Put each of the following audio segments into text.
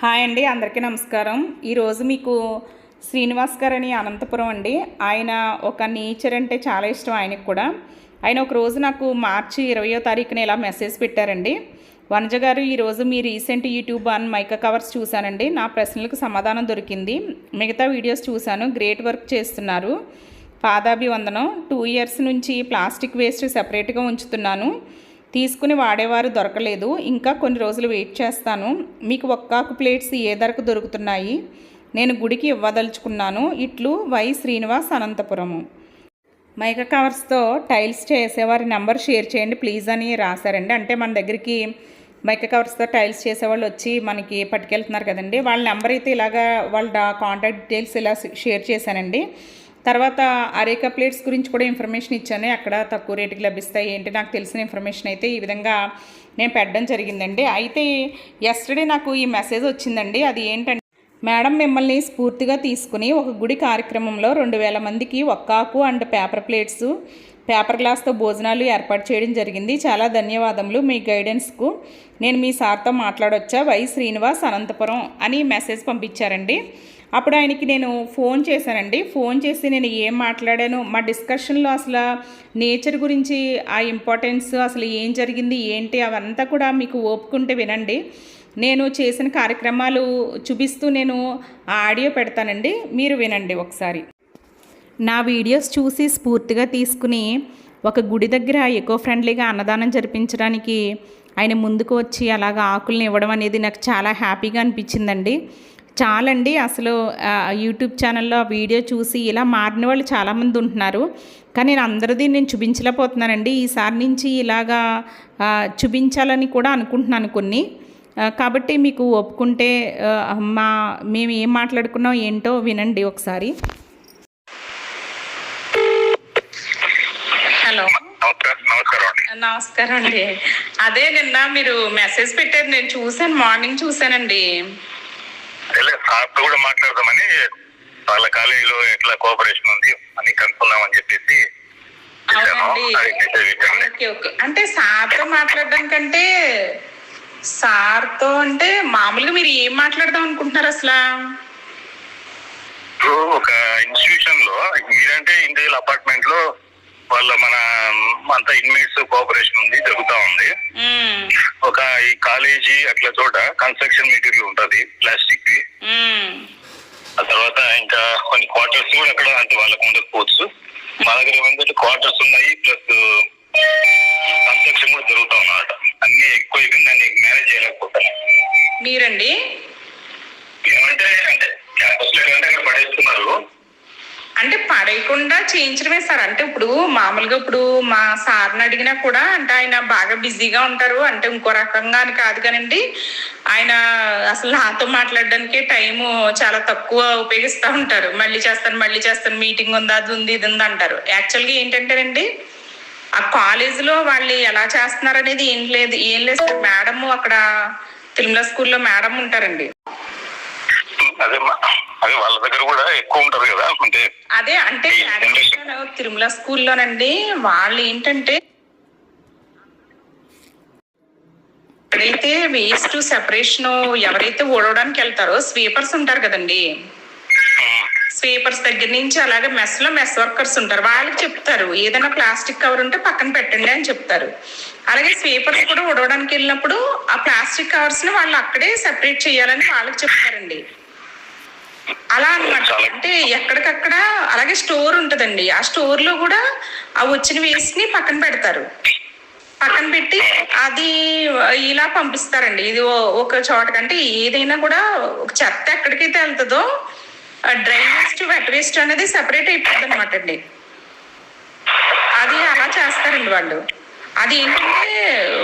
Hi అండి అందరికీ నమస్కారం. ఈరోజు మీకు శ్రీనివాస్ గారు అని అనంతపురం అండి. ఆయన ఒక నేచర్ అంటే చాలా ఇష్టం ఆయనకు కూడా. ఆయన ఒక రోజు నాకు మార్చి ఇరవయో తారీఖున ఇలా మెసేజ్ పెట్టారండి. వనజ గారు ఈరోజు మీ recent YouTube on mica covers చూశానండి. నా ప్రశ్నలకు సమాధానం దొరికింది. మిగతా వీడియోస్ చూశాను. గ్రేట్ వర్క్ చేస్తున్నారు. పాదాభివందనం. టూ ఇయర్స్ నుంచి ప్లాస్టిక్ వేస్ట్ సెపరేట్గా ఉంచుతున్నాను. తీసుకుని వాడేవారు దొరకలేదు. ఇంకా కొన్ని రోజులు వెయిట్ చేస్తాను. మీకు ఒక్కాకు ప్లేట్స్ ఏ ధరకు దొరుకుతున్నాయి? నేను గుడికి ఇవ్వదలుచుకున్నాను. ఇట్లు వై శ్రీనివాస్ అనంతపురము. మైక కవర్స్తో టైల్స్ చేసేవారి నెంబర్ షేర్ చేయండి. ప్లీజ్ అని రాశారండి. అంటే మన దగ్గరికి మైక కవర్స్తో టైల్స్ చేసేవాళ్ళు వచ్చి మనకి పట్టుకెళ్తున్నారు కదండి. వాళ్ళ నెంబర్ అయితే ఇలాగా వాళ్ళ కాంటాక్ట్ డీటెయిల్స్ ఇలా షేర్ చేశానండి. తర్వాత అరేకా ప్లేట్స్ గురించి కూడా ఇన్ఫర్మేషన్ ఇచ్చాను. అక్కడ తక్కువ రేటుకి లభిస్తాయి ఏంటి నాకు తెలిసిన ఇన్ఫర్మేషన్ అయితే ఈ విధంగా నేను పెట్టడం జరిగిందండి. అయితే ఎస్టర్డే నాకు ఈ మెసేజ్ వచ్చిందండి. అది ఏంటంటే మేడం మిమ్మల్ని స్ఫూర్తిగా తీసుకుని ఒక గుడి కార్యక్రమంలో రెండు వేల మందికి ఒక్కాకు అండ్ పేపర్ ప్లేట్స్ పేపర్ గ్లాస్తో భోజనాలు ఏర్పాటు చేయడం జరిగింది. చాలా ధన్యవాదములు. మీ గైడెన్స్కు నేను మీ సార్తో మాట్లాడొచ్చా? వై శ్రీనివాస్ అనంతపురం అని మెసేజ్ పంపించారండి. అప్పుడు ఆయనకి నేను ఫోన్ చేశానండి. ఫోన్ చేసి నేను ఏం మాట్లాడాను మా డిస్కషన్లో అసలు నేచర్ గురించి ఆ ఇంపార్టెన్స్ అసలు ఏం జరిగింది ఏంటి అవంతా కూడా మీకు ఓపుకుంటే వినండి. నేను చేసిన కార్యక్రమాలు చూపిస్తూ నేను ఆ ఆడియో పెడతానండి. మీరు వినండి ఒకసారి. నా వీడియోస్ చూసి స్ఫూర్తిగా తీసుకుని ఒక గుడి దగ్గర ఎకో ఫ్రెండ్లీగా అన్నదానం జరిపించడానికి ఆయన ముందుకు వచ్చి అలాగ ఆకుల్ని ఇవ్వడం అనేది నాకు చాలా హ్యాపీగా అనిపించిందండి. చాలండి. అసలు యూట్యూబ్ ఛానల్లో ఆ వీడియో చూసి ఇలా మారిన వాళ్ళు చాలామంది ఉంటున్నారు. కానీ నేను అందరిది నేను చూపించలేకపోతున్నానండి. ఈసారి నుంచి ఇలాగా చూపించాలని కూడా అనుకుంటున్నాను కొన్ని. కాబట్టి మీకు ఒప్పుకుంటే మా మేము ఏం మాట్లాడుకున్నాం ఏంటో వినండి ఒకసారి. హలో. నమస్కారం అండి. అదే నిన్న మీరు మెసేజ్ పెట్టారు. నేను చూశాను మార్నింగ్ చూశానండి. సార్తో కూడా మాట్లాడదామని వాళ్ళ కాలేజీలో ఎట్లా కోఆపరేషన్ ఉంది అని కనుక్కుందామని చెప్పేసి అంటే సార్తో మాట్లాడడం కంటే సార్తో అంటే మామూలుగా మీరు ఏం మాట్లాడదాం అనుకుంటున్నారు అసలు? ఒక ఇన్స్టిట్యూషన్లో మీరంటే ఇండివిజువల్ అపార్ట్మెంట్లో వాళ్ళ మన అంత ఇన్మేట్స్ కోఆపరేషన్ ఉంది జరుగుతా ఉంది. ఒక ఈ కాలేజీ అట్లా చోట కన్స్ట్రక్షన్ మెటీరియల్ ఉంటది ప్లాస్టిక్ ది ఆ తర్వాత ఇంకా కొన్ని క్వార్టర్స్ కూడా అక్కడ అంటే వాళ్ళకు ఉండకపోవచ్చు. మా దగ్గర ఏమంటే క్వార్టర్స్ ఉన్నాయి ప్లస్ కన్స్ట్రక్షన్ కూడా జరుగుతా ఉన్నమాట అన్ని ఎక్కువ అయిపోయి దాన్ని మేనేజ్ చేయలేకపోతాను మీరండి? ఏమంటే అంటే క్యాంపస్లో ఏంటంటే అక్కడ పడేస్తున్నారు. అంటే పడేయకుండా చేయించడమే సార్. అంటే ఇప్పుడు మామూలుగా ఇప్పుడు మా సార్ని అడిగినా కూడా అంటే ఆయన బాగా బిజీగా ఉంటారు. అంటే ఇంకో రకంగా అని కాదు కానండి. ఆయన అసలు నాతో మాట్లాడడానికి టైం చాలా తక్కువ ఉపయోగిస్తూ ఉంటారు. మళ్ళీ చేస్తాను మళ్ళీ చేస్తాను మీటింగ్ ఉంది అది ఉంది ఇది ఉంది అంటారు. యాక్చువల్గా ఏంటంటేనండి ఆ కాలేజీలో వాళ్ళు ఎలా చేస్తున్నారు అనేది ఏం లేదు. ఏం లేదు సార్. మేడం అక్కడ తిరుమల స్కూల్లో మేడం ఉంటారండి. అదే అదే వాళ్ళ దగ్గర కూడా ఎక్కువ ఉంటారు కదా అంటే అదే అంటే తిరుమల స్కూల్లోనండి. వాళ్ళు ఏంటంటే ఎక్కడైతే వేస్ట్ సెపరేషన్ ఎవరైతే ఓడవడానికి వెళ్తారో స్వీపర్స్ ఉంటారు కదండి. స్వీపర్స్ దగ్గర నుంచి అలాగే మెస్లో మెస్ వర్కర్స్ ఉంటారు. వాళ్ళకి చెప్తారు ఏదైనా ప్లాస్టిక్ కవర్ ఉంటే పక్కన పెట్టండి అని చెప్తారు. అలాగే స్వీపర్స్ కూడా ఉడవడానికి వెళ్ళినప్పుడు ఆ ప్లాస్టిక్ కవర్స్ని వాళ్ళు అక్కడే సెపరేట్ చేయాలని వాళ్ళకి చెప్తారండి. అలా అన్నమాట. అంటే ఎక్కడికక్కడ అలాగే స్టోర్ ఉంటదండి. ఆ స్టోర్లో కూడా ఆ వచ్చిన వేస్ట్ని పక్కన పెడతారు. పక్కన పెట్టి అది ఇలా పంపిస్తారండి. ఇది ఒక చోట కంటే ఏదైనా కూడా ఒక చెత్త ఎక్కడికైతే వెళ్తుందో డ్రై వేస్ట్ వెట్ వేస్ట్ అనేది సెపరేట్ అయిపోతుంది అనమాట అండి. అది అలా చేస్తారండి వాళ్ళు. అది ఏంటంటే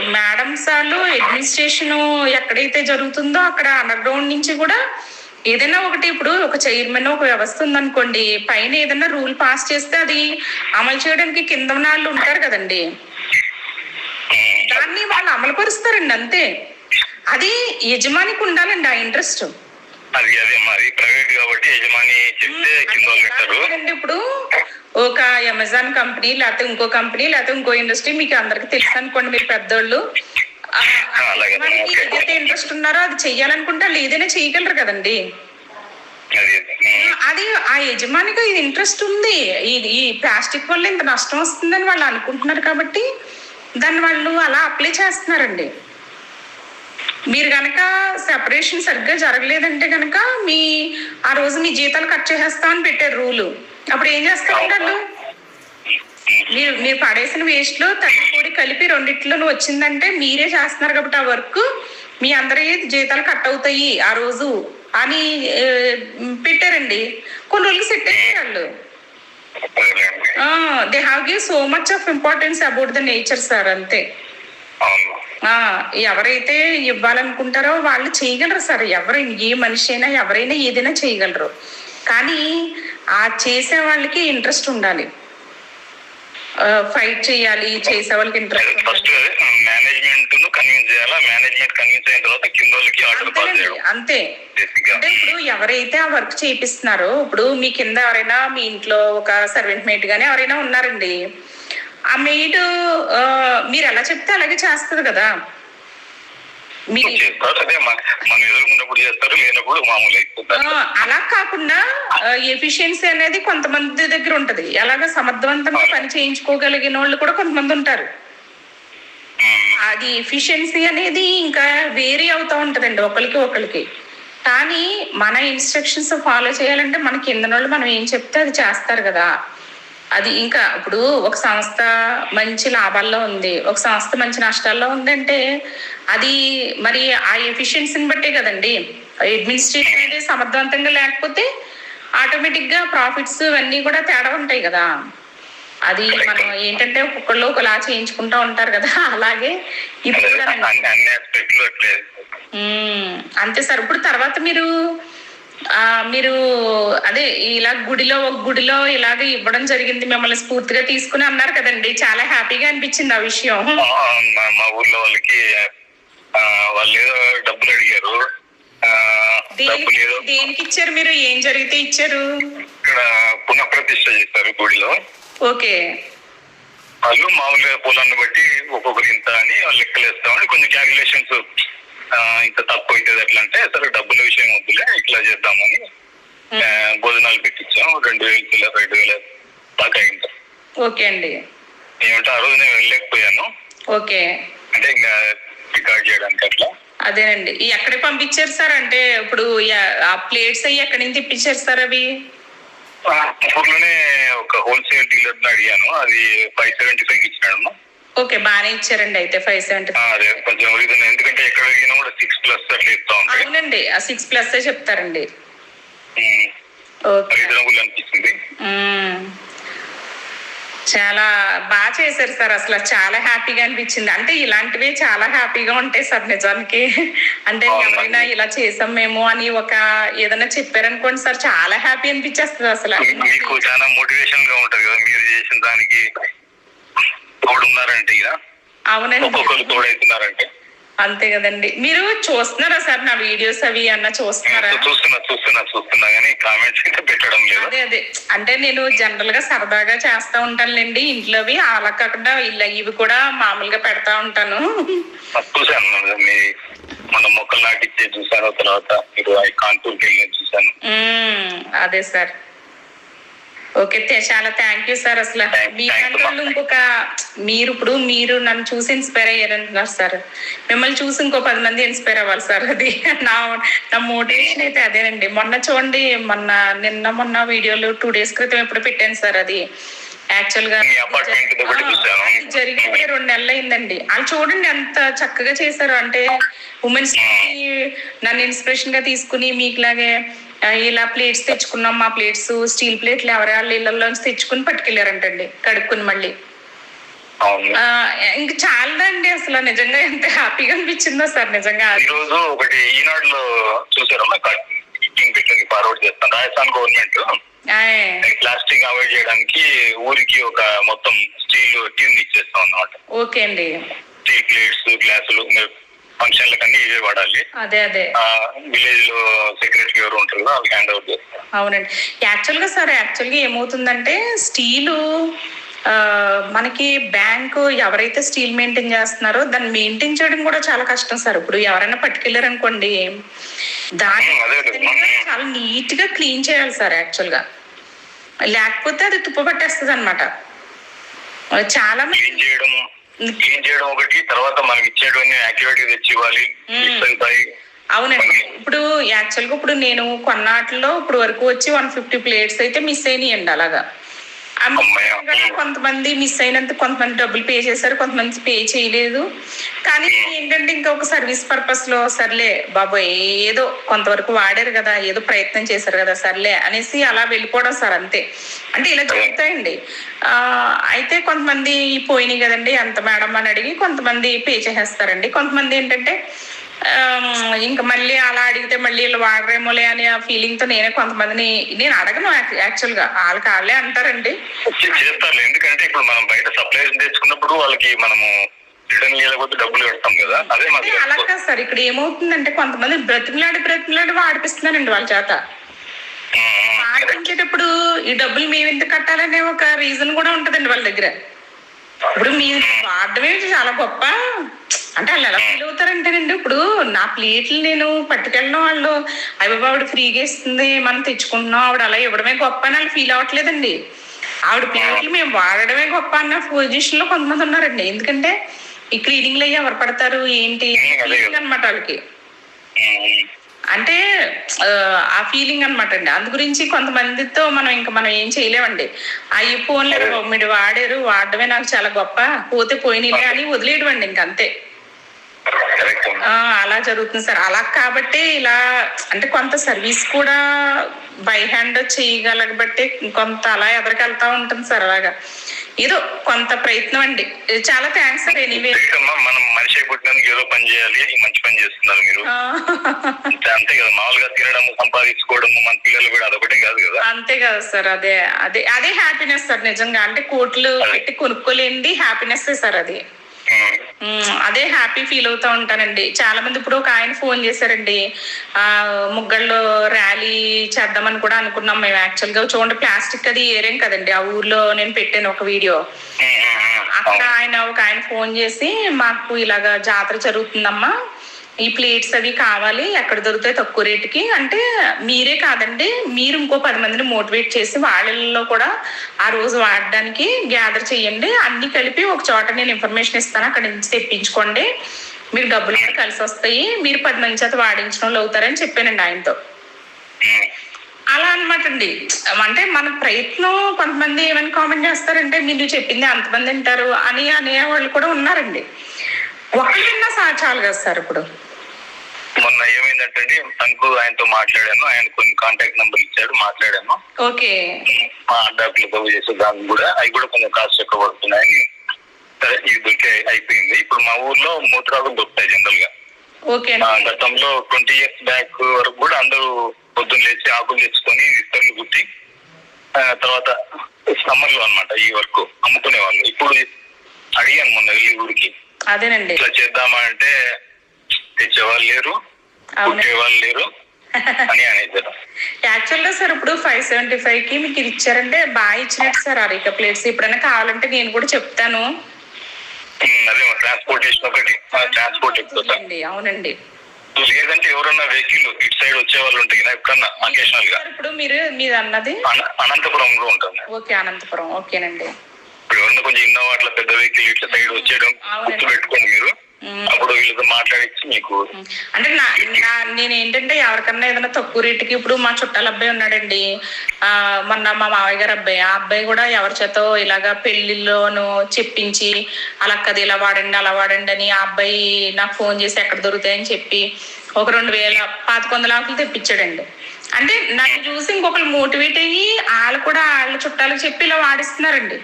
మేడమ్స్ వాళ్ళు అడ్మినిస్ట్రేషన్ ఎక్కడైతే జరుగుతుందో అక్కడ అండర్ గ్రౌండ్ నుంచి కూడా ఏదైనా ఒకటి ఇప్పుడు ఒక చైర్మన్ ఒక వ్యవస్థ ఉందనుకోండి పైన ఏదైనా రూల్ పాస్ చేస్తే అది అమలు చేయడానికి కింద వాళ్ళు ఉంటారు కదండి. దాన్ని వాళ్ళు అమలు పరుస్తారండి అంతే. అది యజమానికి ఉండాలండి ఆ ఇంట్రెస్ట్. అది అదే మాది ప్రైవేట్ కాబట్టి యజమాని చెప్తే కింద ఇప్పుడు? ఒక అమెజాన్ కంపెనీ లేకపోతే ఇంకో కంపెనీ లేకపోతే ఇంకో ఇండస్ట్రీ మీకు అందరికి తెలుసు అనుకోండి మీరు పెద్దోళ్ళు. ఏదైతే ఇంట్రెస్ట్ ఉన్నారో అది చెయ్యాలనుకుంటే వాళ్ళు ఏదైనా చేయగలరు కదండి. అది ఆ యజమానికి ఇది ఇంట్రెస్ట్ ఉంది. ఇది ఈ ప్లాస్టిక్ వల్ల ఇంత నష్టం వస్తుందని వాళ్ళు అనుకుంటున్నారు కాబట్టి దాన్ని వాళ్ళు అలా అప్లై చేస్తున్నారండి. మీరు కనుక సెపరేషన్ సరిగ్గా జరగలేదంటే కనుక మీ ఆ రోజు మీ జీతాలు కట్ చేసేస్తామని పెట్టారు రూలు అప్పుడు ఏం చేస్తారండి వాళ్ళు? మీరు మీరు పడేసిన వేస్ట్లో తగ్గిపొడి కలిపి రెండిట్లోనూ వచ్చిందంటే మీరే చేస్తున్నారు కాబట్టి ఆ వర్క్ మీ అందరి జీతాలు కట్ అవుతాయి ఆ రోజు అని పెట్టారండి. కొన్ని రోజులు సెట్ అయ్యారు. They have give so much of importance about the nature sir అంతే. ఎవరైతే ఇవ్వాలనుకుంటారో వాళ్ళు చేయగలరు సార్ ఎవరు ఏ మనిషి అయినా ఎవరైనా ఏదైనా చేయగలరు. కానీ ఆ చేసే వాళ్ళకి ఇంట్రెస్ట్ ఉండాలి. ఫైట్ చేయాలి చేసే వాళ్ళకి ఇంట్రెస్ట్ ఫస్ట్ మేనేజ్మెంట్ను కన్విన్స్ చేయాలా? మేనేజ్మెంట్ కన్విన్స్ అయిన తర్వాత కింద వాళ్ళకి ఆర్డర్ పాస్ చేయడం. అంతే. అంటే ఇప్పుడు ఎవరైతే ఆ వర్క్ చేపిస్తున్నారో ఇప్పుడు మీ కింద ఎవరైనా మీ ఇంట్లో ఒక సర్వెంట్ మేట్ గానీ ఎవరైనా ఉన్నారండి. ఆ మెయిడ్ మీరు ఎలా చెప్తే అలాగే చేస్తుంది కదా. చేస్తారు అదే మన మన ఎదుర్కొన్నప్పుడు చేస్తారు లేనప్పుడు మామూలు అయిపోతారు ఆ, అలా కాకుండా ఎఫిషియన్సీ అనేది కొంతమంది దగ్గర ఉంటది. ఎలాగ సమర్థవంతంగా పని చేయించుకోగలిగిన వాళ్ళు కూడా కొంతమంది ఉంటారు. అది ఎఫిషియన్సీ అనేది ఇంకా వేరీ అవుతూ ఉంటదండి ఒకరికి ఒకరికి కానీ మన ఇన్స్ట్రక్షన్స్ ఫాలో చేయాలంటే మన కింద వాళ్ళు మనం ఏం చెప్తే అది చేస్తారు కదా. అది ఇంకా ఇప్పుడు ఒక సంస్థ మంచి లాభాల్లో ఉంది ఒక సంస్థ మంచి నష్టాల్లో ఉందంటే అది మరి ఆ ఎఫిషియన్సీని బట్టే కదండి. అడ్మినిస్ట్రేషన్ అనేది సమర్థవంతంగా లేకపోతే ఆటోమేటిక్గా ప్రాఫిట్స్ ఇవన్నీ కూడా తేడా ఉంటాయి కదా. అది మనం ఏంటంటే ఒక్కొక్కళ్ళు ఒకలా చేయించుకుంటా ఉంటారు కదా. అలాగే ఇప్పుడు. అంతే సార్. ఇప్పుడు తర్వాత మీరు మీరు అదే ఇలా గుడిలో ఒక గుడిలో ఇలాగ ఇవ్వడం జరిగింది మిమ్మల్ని స్ఫూర్తిగా తీసుకుని అన్నారు కదండి. చాలా హ్యాపీగా అనిపించింది ఆ విషయం. ఆ, ఆ, మా ఊర్లో వాళ్ళకి ఆ, వాళ్ళు ఏదో డబ్బులు అడిగారు. ఆ, దేనికి ఇచ్చారు మీరు? ఏం జరిగితే ఇచ్చారు? ఇక్కడ పునఃప్రతిష్ఠ చేశారు గుడిలో. ఓకే. వాళ్ళు మామూలుగా పొలాన్ని బట్టి ఒక్కొక్కరు ఇంత అని వాళ్ళు లెక్కలు వేస్తామని కొంచెం క్యాలిక్యులేషన్స్ ఇంత తక్కువ అవుతుంది ఎట్లా అంటే సరే డబ్బుల విషయం వద్దులే ఇట్లా చేద్దామని భోజనాలు పెట్టించాం. రెండు వేలు రెండు వేల దాకా అయింది. ఓకే అండి. ఏమంటే ఆ రోజు నేను వెళ్ళలేకపోయాను. ఓకే. అంటే ఇంకా రికార్డ్ చేయడానికి అట్లా. అదేనండి. ఈ ఎక్కడికి పంపించారు సార్? అంటే ఇప్పుడు ఆ ప్లేట్స్ అయ్యి ఎక్కడి నుంచి తెప్పించారు సార్ అవి? ఊర్లోనే ఒక హోల్సేల్ డీలర్ అడిగాను. అది ఫైవ్ సెవెంటీ ఫైవ్ ఇచ్చినాడు ఓకే బాగానే ఇచ్చారండి అయితే ఫైవ్ సెవెంటీ ఆ, అదే కొంచెం రీజన్ ఎందుకంటే ఎక్కడ అడిగినా కూడా సిక్స్ ప్లస్ అట్లా ఇస్తా ఉంటాయి అవునండి ఆ సిక్స్ ప్లస్ చెప్తారండి. ఓకే. Reasonable hmm. చాలా బాగా చేశారు సార్ అసలు చాలా హ్యాపీగా అనిపించింది. అంటే ఇలాంటివే చాలా హ్యాపీగా ఉంటాయి సార్ నిజానికి. అంటే? ఎవరైనా ఇలా చేసాం మేము అని ఒక ఏదైనా చెప్పారనుకోండి సార్ చాలా హ్యాపీ అనిపించేస్తుంది అసలు. మీకు చాలా మోటివేషన్గా ఉంటది కదా మీరు చేసిన దానికి. తోడున్నారంటే ఇక అవునండి. ఒక్కొక్కరు తోడైతున్నారంటే? అంతే కదండి. మీరు చూస్తున్నారా సార్ నా వీడియోస్ అవి అన్న చూస్తున్నారా? చూస్తున్నా చూస్తున్నా చూస్తున్నా కానీ కామెంట్స్ అయితే పెట్టడం లేదు. అదే అదే. అంటే నేను జనరల్గా సరదాగా చేస్తా ఉంటానులేండి. ఇంట్లోవి అలా కాకుండా ఇలా ఇవి కూడా మామూలుగా పెడతా ఉంటాను. మీ మన మొక్కలు నాటిచ్చే చూసాను తర్వాత కాన్పూర్కి వెళ్ళి చూశాను. మ్మ్. అదే సార్. ఓకే చాలా థ్యాంక్ యూ సార్ అసలు మీ ma'am. ఇంకొక మీరు ఇప్పుడు మీరు నన్ను చూసి ఇన్స్పైర్ అయ్యారంటున్నారు సార్ మిమ్మల్ని చూసి ఇంకో పది మంది ఇన్స్పైర్ అవ్వాలి సార్ అది నా నా మోటివేషన్ అయితే అదేనండి. మొన్న చూడండి మొన్న నిన్న మొన్న వీడియోలు టూ డేస్ క్రితం ఎప్పుడు పెట్టాను సార్ అది. యాక్చువల్గా మీ apartment ది ఒకటి చూశాను. అది జరిగిపోయి రెండు నెలలు అయిందండి వాళ్ళు చూడండి ఎంత చక్కగా చేశారు. అంటే ఉమెన్స్ నన్ను ఇన్స్పిరేషన్గా తీసుకుని మీకులాగే ఆ, ఇలా ప్లేట్స్ తెచ్చుకున్నాం. మా ప్లేట్స్ స్టీల్ ప్లేట్లు ఎవరి వాళ్ళ ఇళ్ళలోంచి తెచ్చుకుని పట్టుకెళ్ళారంటండి కడుక్కుని మళ్ళీ. ఇంక చాలదండి అసలు నిజంగా ఎంత హ్యాపీగా అనిపించిందో సార్ నిజంగా. ఈ రోజు ఒకటి ఈనాడులో చూసారమ్మా పెట్టింది ఫార్వర్డ్ చేస్తాను రాజస్థాన్ గవర్నమెంట్. ప్లాస్టిక్ అవాయిడ్ చేయడానికి ఊరికి ఒక మొత్తం స్టీల్ టీమ్ ఇచ్చేస్తాం అన్నమాట. ఓకే అండి. స్టీల్ ప్లేట్స్ గ్లాసులు ఫంక్షన్లకు అన్ని ఇవే వాడాలి. అదే అదే. విలేజ్లో సెక్రటరీ ఎవరు ఉంటారు వాళ్ళకి హ్యాండ్ అవుట్ చేస్తాం. అవునండి. యాక్చువల్గా సార్ యాక్చువల్గా ఏమవుతుందంటే స్టీలు మనకి బ్యాంకు ఎవరైతే స్టీల్ మెయింటైన్ చేస్తున్నారో దాన్ని మెయింటైన్ చేయడం కూడా చాలా కష్టం సార్. ఇప్పుడు ఎవరైనా పట్టుకెళ్ళారు అనుకోండి దాన్ని. చాలా నీట్గా క్లీన్ చేయాలి సార్ యాక్చువల్గా లేకపోతే అది తుప్పు పట్టేస్తుంది అనమాట చాలా మంది క్లీన్ చేయడం ఒకటి తర్వాత మనం ఇచ్చేటువంటి యాక్టివిటీ తెచ్చి ఇవ్వాలి అవునండి. ఇప్పుడు యాక్చువల్గా ఇప్పుడు నేను కొన్నాటిలో ఇప్పుడు వరకు వచ్చి వన్ ఫిఫ్టీ ప్లేట్స్ అయితే మిస్ అయినాయండి అలాగా. కొంతమంది మిస్ అయినంత కొంతమంది డబ్బులు పే చేశారు కొంతమంది పే చేయలేదు. కానీ ఏంటంటే ఇంకా ఒక సర్వీస్ పర్పస్లో సర్లే బాబు ఏదో కొంతవరకు వాడారు కదా ఏదో ప్రయత్నం చేశారు కదా సర్లే అనేసి అలా వెళ్ళిపోవడం సార్ అంతే. అంటే ఇలా జరుగుతాయండి. ఆ, అయితే కొంతమంది పోయినాయి కదండి ఎంత మేడం అని అడిగి కొంతమంది పే చేసేస్తారండి. కొంతమంది ఏంటంటే ఇంకా మళ్ళీ అలా అడిగితే మళ్ళీ వీళ్ళు వాడరేమోలే అనే ఆ ఫీలింగ్తో నేనే కొంతమందిని నేను అడగను యాక్చువల్గా. వాళ్ళకి వాళ్ళే అంటారండి. చేస్తారు ఎందుకంటే ఇప్పుడు మనం బయట సప్లైస్ తెచ్చుకున్నప్పుడు వాళ్ళకి మనము డబ్బులు కడతాం కదా. అదే అంటే మాది అలా కాదు సార్. ఇక్కడ ఏమవుతుందంటే కొంతమంది బ్రతిమలాడి బ్రతిమలాడి వాడిపిస్తున్నారండి వాళ్ళ చేత. వాడించేటప్పుడు ఈ డబ్బులు మేము ఎందుకు కట్టాలనే ఒక రీజన్ కూడా ఉంటదండి వాళ్ళ దగ్గర. ఇప్పుడు మీరు వాడడమే చాలా గొప్ప? అంటే వాళ్ళు ఎలా ఫీల్ అవుతారంటేనండి ఇప్పుడు నా ప్లేట్లు నేను పట్టుకెళ్ళిన వాళ్ళు అయ్య ఆవిడ ఫ్రీగా ఇస్తుంది మనం తెచ్చుకుంటున్నాం ఆవిడ అలా ఇవ్వడమే గొప్ప అని వాళ్ళు ఫీల్ అవ్వట్లేదండి ఆవిడ ప్లేట్లు మేము వాడడమే గొప్ప అన్న పొజిషన్లో కొంతమంది ఉన్నారండి. ఎందుకంటే ఈ క్లీనింగ్లో ఎవరు పడతారు ఏంటి. అనమాట వాళ్ళకి. అంటే ఆ, ఫీలింగ్ అనమాట అండి అందు గురించి కొంతమందితో మనం ఇంకా మనం ఏం చేయలేమండి. అయ్యి ఫోన్లు మీరు వాడారు వాడడమే నాకు చాలా గొప్ప. పోతే పోయినలే అని వదిలేయడం అండి ఇంక అంతే కరెక్ట్ ఆ, అలా జరుగుతుంది సార్. అలా కాబట్టి ఇలా అంటే కొంత సర్వీస్ కూడా బై హ్యాండ్ చేయగలగబట్టి కొంత అలా ఎదరికెళ్తా ఉంటుంది సార్ అలాగా. ఏదో కొంత ప్రయత్నం అండి. చాలా థ్యాంక్స్ సార్ ఎనీవే. మనం మనిషి పుట్టినందుకు ఏదో పని చేయాలి. మంచి పని చేస్తున్నారు మీరు. అంతే కదా. మామూలుగా తినడము సంపాదించుకోవడము మన పిల్లలు కూడా అదొకటే కాదు కదా. అంతే కదా సార్. అదే అదే అదే హ్యాపీనెస్ సార్ నిజంగా. అంటే కోట్లు పెట్టి కొనుక్కోలేనిది హ్యాపీనెస్ సార్ అది. అదే హ్యాపీ ఫీల్ అవుతా ఉంటానండి. చాలా మంది ఇప్పుడు ఒక ఆయన ఫోన్ చేశారండి. ఆ ముగ్గల్లో ర్యాలీ చేద్దామని కూడా అనుకున్నాం మేము యాక్చువల్గా చూడండి ప్లాస్టిక్ అది ఏరేం కదండి. ఆ ఊర్లో నేను పెట్టాను ఒక వీడియో. అక్కడ. ఆయన ఒక ఆయన ఫోన్ చేసి మాకు ఇలాగా జాతర జరుగుతుందమ్మా. ఈ ప్లేట్స్ అవి కావాలి ఎక్కడ దొరుకుతాయి తక్కువ రేటుకి. అంటే మీరే కాదండి మీరు ఇంకో పది మందిని మోటివేట్ చేసి వాళ్ళల్లో కూడా ఆ రోజు వాడడానికి గ్యాదర్ చేయండి. అన్ని కలిపి ఒక చోట నేను ఇన్ఫర్మేషన్ ఇస్తాను అక్కడ నుంచి తెప్పించుకోండి. మీరు డబ్బులు కూడా కలిసి వస్తాయి. మీరు పది మంది చేత వాడించిన వాళ్ళు అవుతారని చెప్పానండి ఆయనతో. అలా అనమాట అండి. అంటే మన ప్రయత్నం కొంతమంది ఏమైనా కామెంట్ చేస్తారంటే మీరు చెప్పింది అంతమంది వింటారు అని అనేవాళ్ళు కూడా ఉన్నారండి. ఒకళ్ళు విన్నా సా- చాలు కదా సార్ ఇప్పుడు? మొన్న ఏమైందంటే తనకు ఆయనతో మాట్లాడాను. ఆయన కొన్ని కాంటాక్ట్ నెంబర్ ఇచ్చాడు మాట్లాడాను. ఓకే. మా అడ్డాకులు బాగు చేసే దానికి కూడా అవి కూడా కొంచెం కాస్ట్ ఎక్కువ పడుతున్నాయని సరే ఇది దొరికే అయిపోయింది. ఇప్పుడు మా ఊర్లో మూత్రాలు దొరుకుతాయి జనరల్గా. గతంలో ట్వంటీ ఇయర్స్ బ్యాక్ వరకు కూడా అందరూ పొద్దున్న లేచి ఆకులు తెచ్చుకొని విస్తర్లు కుట్టి తర్వాత సమ్మర్లో అన్నమాట ఈ వర్క్ అమ్ముకునే వాళ్ళు ఇప్పుడు అడిగాను మొన్న వెళ్ళి ఊరికి. అదేనండి. ఇట్లా చేద్దామా అంటే తెచ్చేవాళ్ళు లేరు అవును. కుట్టేవాళ్ళు లేరు అని అనేసారు. యాక్చువల్గా సార్ ఇప్పుడు ఫైవ్ సెవెంటీ ఫైవ్కి మీకు ఇది ఇచ్చారంటే బాగా ఇచ్చినట్టు సార్ అరిక ప్లేట్స్. ఎప్పుడైనా కావాలంటే నేను కూడా చెప్తాను. ఉమ్, అదే ట్రాన్స్పోర్టేషన్ ఒకటి. ట్రాన్స్పోర్ట్ ఎక్కువ సార్. అండి అవునండి. లేదంటే ఎవరన్నా వెహికల్ ఇటు సైడ్ వచ్చే వాళ్ళు ఉంటాయి కదా ఎప్పుడన్నా అకేషనల్గా. సార్ ఇప్పుడు మీరు మీరు అన్నది అన- అనంతపురంలో ఉంటుంది ఓకే అనంతపురం. ఓకేనండి. ఇప్పుడు ఎవరన్నా కొంచెం ఇన్నోవా అట్లా పెద్ద వెహికల్ ఇట్లా సైడ్ వచ్చేయడం గుర్తు పెట్టుకోండి మీరు. అప్పుడు వీళ్ళతో మాట్లాడించి మీకు అంటే నా నా- నేను ఏంటంటే ఎవరికన్నా ఏదైనా తక్కువ రేటుకి ఇప్పుడు మా చుట్టాల అబ్బాయి ఉన్నాడండి. ఆ మొన్న మా మావయ్య గారు అబ్బాయి. ఆ అబ్బాయి కూడా ఎవరి చేతో ఇలాగా పెళ్ళిలోను చెప్పించి అలా కదా ఇలా వాడండి అలా వాడండి అని ఆ అబ్బాయి నాకు ఫోన్ చేసి ఎక్కడ దొరుకుతాయని చెప్పి ఒక రెండు వేల పాతిక వందల ఆకులు తెప్పించాడండి. అంటే నన్ను చూసి ఇంకొకరు మోటివేట్ అయ్యి వాళ్ళు కూడా వాళ్ళ చుట్టాలకు చెప్పి ఇలా వాడిస్తున్నారండి.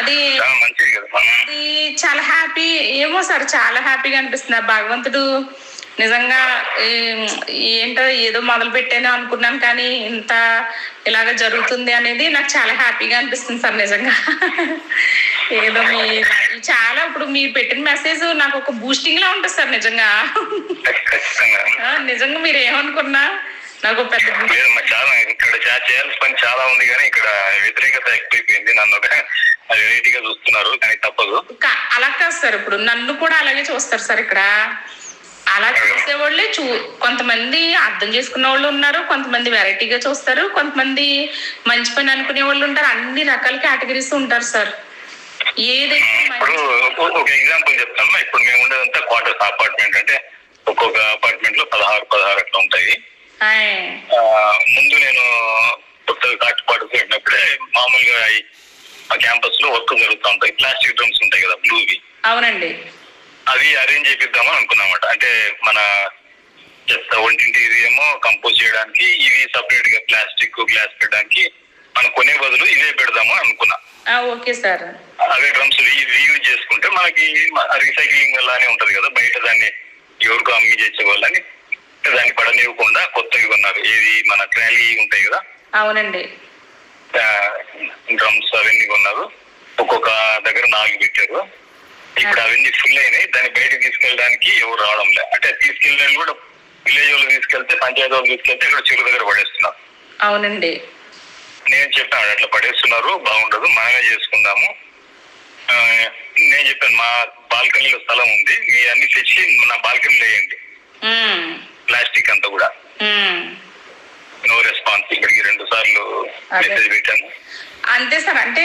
అది అది చాలా హ్యాపీ ఏమో సార్ చాలా హ్యాపీగా అనిపిస్తుంది. ఆ భగవంతుడు నిజంగా ఏంటో ఏదో మొదలు పెట్టాను అనుకున్నాను కానీ ఇంత ఇలాగ జరుగుతుంది అనేది నాకు చాలా హ్యాపీగా అనిపిస్తుంది సార్ నిజంగా. ఏదో మీ చాలా ఇప్పుడు మీరు పెట్టిన మెసేజ్ నాకు ఒక బూస్టింగ్ లా ఉంటుంది సార్ నిజంగా. నిజంగా మీరు ఏమనుకున్నా నాకు పెద్ద లేదమ్మా చాలా ఇక్కడ చేయాల్సిన పని చాలా ఉంది కానీ ఇక్కడ వ్యతిరేకత ఎక్కువైపోయింది. నన్ను ఒక వెరైటీగా చూస్తున్నారు కానీ తప్పదు. అలా కాదు సార్ ఇప్పుడు. నన్ను కూడా అలాగే చూస్తారు సార్ ఇక్కడ. అలా చూసేవాళ్ళే చూ కొంతమంది అర్థం చేసుకున్న వాళ్ళు ఉన్నారు కొంతమంది వెరైటీగా చూస్తారు కొంతమంది మంచి పని అనుకునే వాళ్ళు ఉంటారు. అన్ని రకాల కేటగిరీస్ ఉంటారు సార్. ఏదైతే ఇప్పుడు ఒక- ఎగ్జాంపుల్ చెప్తాను. ఇప్పుడు మేము ఉండేదంతా క్వార్టర్స్ అపార్ట్మెంట్ అంటే ఒక్కొక్క అపార్ట్మెంట్లో పదహారు పదహారు అట్లా ఉంటాయి. ముందు నేను కొత్తగా కాట్ క్వార్టర్స్ పెట్టినప్పుడే మామూలుగా ఆ క్యాంపస్లో వర్క్ జరుగుతూ ఉంటాయి. ప్లాస్టిక్ డ్రమ్స్ ఉంటాయి కదా బ్లూవి. అవునండి. అవి అరేంజ్ చేపిద్దామని అనుకున్నామట అంటే మన చెత్త ఒంటింటి ఇది ఏమో కంపోజ్ చేయడానికి ఇవి సపరేట్గా ప్లాస్టిక్ గ్లాస్ పెట్టడానికి మనం కొనే బదులు ఇవే పెడదాము అనుకున్నా. Okay sir. అవే డ్రమ్స్ రీయూజ్ చేసుకుంటే మనకి రీసైక్లింగ్ అలానే ఉంటది కదా బయట దాన్ని ఎవరికో అమ్మి చేసే వాళ్ళని దాన్ని పడనివ్వకుండా కొత్తవి కొన్నారు. ఏది మన ట్రాలీ ఉంటాయి కదా? అవునండి. డ్రమ్స్ అవన్నీ కొన్నారు. ఒక్కొక్క దగ్గర నాలుగు పెట్టారు. ఇప్పుడు అవన్నీ ఫుల్ అయినాయి. దాన్ని బయటకు తీసుకెళ్ళడానికి ఎవరు రావడం లే. అంటే తీసుకెళ్ళిన కూడా విలేజ్ వాళ్ళు తీసుకెళ్తే పంచాయతీ వాళ్ళు తీసుకెళ్తే ఇక్కడ చెరువు దగ్గర పడేస్తున్నారు. అవునండి. నేను చెప్పాను అట్లా పడేస్తున్నారు బాగుండదు మనమే చేసుకుందాము. నేను చెప్పాను మా బాల్కనీలో స్థలం ఉంది. మీ అన్ని తెచ్చి నా బాల్కనీలో వేయండి. ప్లాస్టిక్ అంతా కూడా. నో రెస్పాన్స్ ఇప్పటికి రెండు సార్లు. మెసేజ్ పెట్టాను. అంతే సార్ అంటే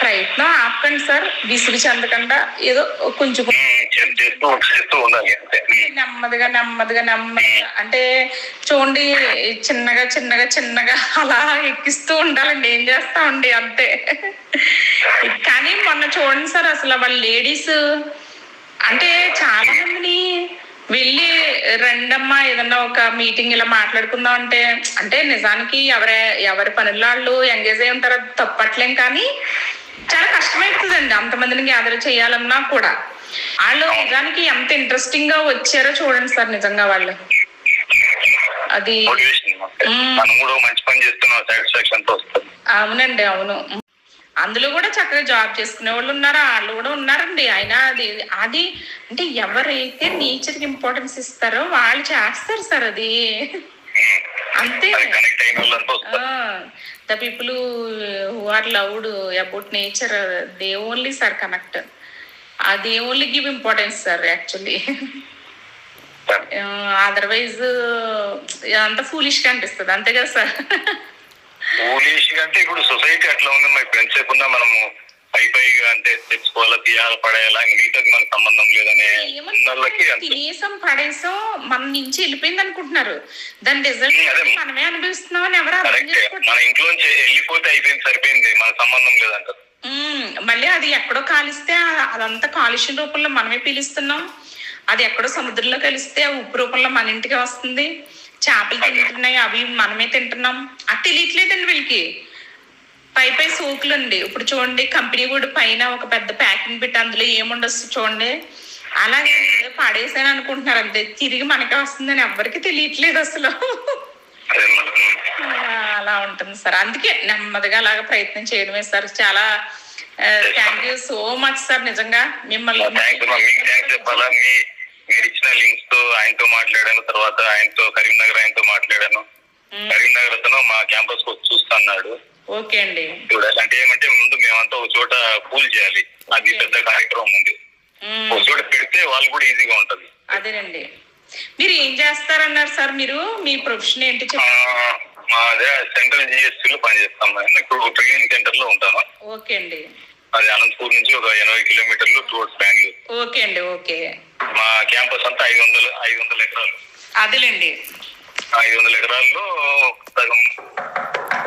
ప్రయత్నం ఆపకండి సార్. విసుగు చెందకుండా ఏదో కొంచెం చేస్తూ చేస్తూ ఉండాలి. నెమ్మదిగా నెమ్మదిగా నెమ్మదిగా. అంటే చూడండి చిన్నగా చిన్నగా చిన్నగా అలా ఎక్కిస్తూ ఉండాలండి. ఏం చేస్తామండి? అంతే. కానీ మొన్న చూడండి సార్ అసలు వాళ్ళ లేడీస్ అంటే చాలా మందిని వెళ్ళి రెండమ్మా ఏదన్నా ఒక మీటింగ్ ఇలా మాట్లాడుకుందాం అంటే అంటే నిజానికి ఎవరే ఎవరి పనుల్లో వాళ్ళు ఎంగేజ్ అయి ఉంటారో తప్పట్లేం కానీ చాలా కష్టమైతుందండి అంతమందిని గ్యాదర్ చేయాలన్నా కూడా. వాళ్ళు నిజానికి ఎంత ఇంట్రెస్టింగ్గా వచ్చారో చూడండి సార్ నిజంగా వాళ్ళు. అది. మనం కూడా మంచి పని చేస్తున్నాం సాటిస్ఫాక్షన్తో వస్తుంది అవునండి అవును. అందులో కూడా చక్కగా జాబ్ చేసుకునే వాళ్ళు ఉన్నారు వాళ్ళు కూడా ఉన్నారండి. ఆయన అది అది అంటే ఎవరైతే నేచర్కి ఇంపార్టెన్స్ ఇస్తారో వాళ్ళు చేస్తారు సార్ అది. అంతే. అయిన the people who are loved about nature they only sir connect. అది only give importance sir actually. Otherwise అంత ఫూలిష్గా అనిపిస్తుంది. అంతే కదా సార్. పోలీస్ అంటే ఇప్పుడు సొసైటీ అట్లా ఉంది. మరి ఎంతసేపు ఉన్నా మనము పై పైగా అంటే తెచ్చుకోవాలా తీయాలా పడేయాలా మిగతాది మనకు సంబంధం లేదనే తినేసాం పడేసాం మన నుంచి వెళ్ళిపోయింది అనుకుంటున్నారు దాని రిజల్ట్. మనమే అనుభవిస్తున్నాం అని ఎవరు మన ఇంట్లోంచి వెళ్ళిపోతే అయిపోయింది సరిపోయింది. మన సంబంధం లేదంటారు మళ్ళీ అది ఎక్కడో కాలిస్తే అదంతా కాలుష్యం రూపంలో మనమే పీలుస్తున్నాం. అది ఎక్కడో సముద్రంలో కలిస్తే ఆ ఉప్పు రూపంలో మన ఇంటికి వస్తుంది. చేపలు తింటున్నాయి అవి మనమే తింటున్నాం. అది తెలియట్లేదండి వీళ్ళకి. పై పై సోకులు అండి ఇప్పుడు చూడండి కంపెనీ కూడా పైన ఒక పెద్ద ప్యాకింగ్ పెట్టి అందులో ఏముండొచ్చు చూడండి. అలాగే పాడేసాను అనుకుంటున్నారు అంతే. తిరిగి మనకే వస్తుందని ఎవరికి తెలియట్లేదు అసలు. అలా ఉంటుంది సార్. అందుకే నెమ్మదిగా అలాగ ప్రయత్నం చేయడమే సార్. చాలా thank you so much sir నిజంగా. మిమ్మల్ని మీరు ఇచ్చిన లింక్స్తో ఆయనతో మాట్లాడాను తర్వాత ఆయనతో కరీంనగర్ ఆయనతో మాట్లాడాను. కరీంనగర్ అతను మా క్యాంపస్కు వచ్చి చూస్తా అన్నాడు ఓకే అండి. అంటే ఏమంటే ముందు మేమంతా ఒక చోట పూల్ చేయాలి. అది పెద్ద కార్యక్రమం ఉంది. ఒక చోట పెడితే వాళ్ళు కూడా ఈజీగా ఉంటది. అదేనండి. మీరు ఏం చేస్తారన్నారు సార్ మీరు? మీ ప్రొఫెషన్ ఏంటి మా అదే సెంట్రల్ జిఎస్టీ లో పనిచేస్తాం ఇప్పుడు ట్రైనింగ్ సెంటర్లో ఉంటాను. ఓకే అండి. అది అనంతపూర్ నుంచి ఒక ఎనభై కిలోమీటర్లు టువర్డ్స్ బెంగళూరు ఓకే అండి ఓకే. మా క్యాంపస్ అంతా ఐదు వందల ఐదు వందల ఎకరాలు. అదేలేండి. ఐదు వందల ఎకరాల్లో సగం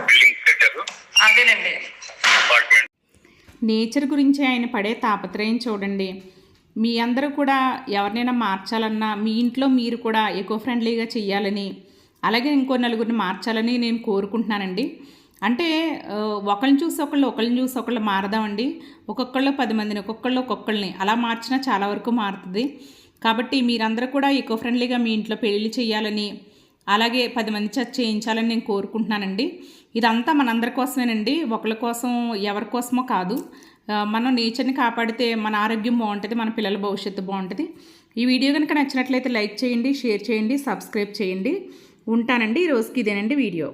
బిల్డింగ్స్ కట్టారు అదేనండి. అపార్ట్మెంట్ నేచర్ గురించి ఆయన పడే తాపత్రయం చూడండి. మీ అందరూ కూడా ఎవరినైనా మార్చాలన్నా మీ ఇంట్లో మీరు కూడా ఎకో ఫ్రెండ్లీగా చెయ్యాలని అలాగే ఇంకో నలుగురిని మార్చాలని నేను కోరుకుంటున్నానండి. అంటే ఒకళ్ళని చూసి ఒకళ్ళు ఒకళ్ళని చూసి ఒకళ్ళు మారదామండి. ఒక్కొక్కళ్ళు పది మందిని ఒక్కొక్కళ్ళు ఒక్కొక్కళ్ళని. అలా మార్చినా చాలా వరకు మారుతుంది. కాబట్టి మీరందరూ కూడా ఈకో ఫ్రెండ్లీగా మీ ఇంట్లో పెళ్ళిళ్ళు చేయాలని అలాగే పది మంది చర్చ చేయించాలని నేను కోరుకుంటున్నానండి. ఇదంతా మనందరి కోసమేనండి. ఒకళ్ళ కోసం ఎవరి కోసమో కాదు. మనం నేచర్ని కాపాడితే మన ఆరోగ్యం బాగుంటుంది మన పిల్లల భవిష్యత్తు బాగుంటుంది. ఈ వీడియో కనుక నచ్చినట్లయితే లైక్ చేయండి షేర్ చేయండి సబ్స్క్రైబ్ చేయండి. ఉంటానండి. ఈ రోజుకి ఇదేనండి వీడియో.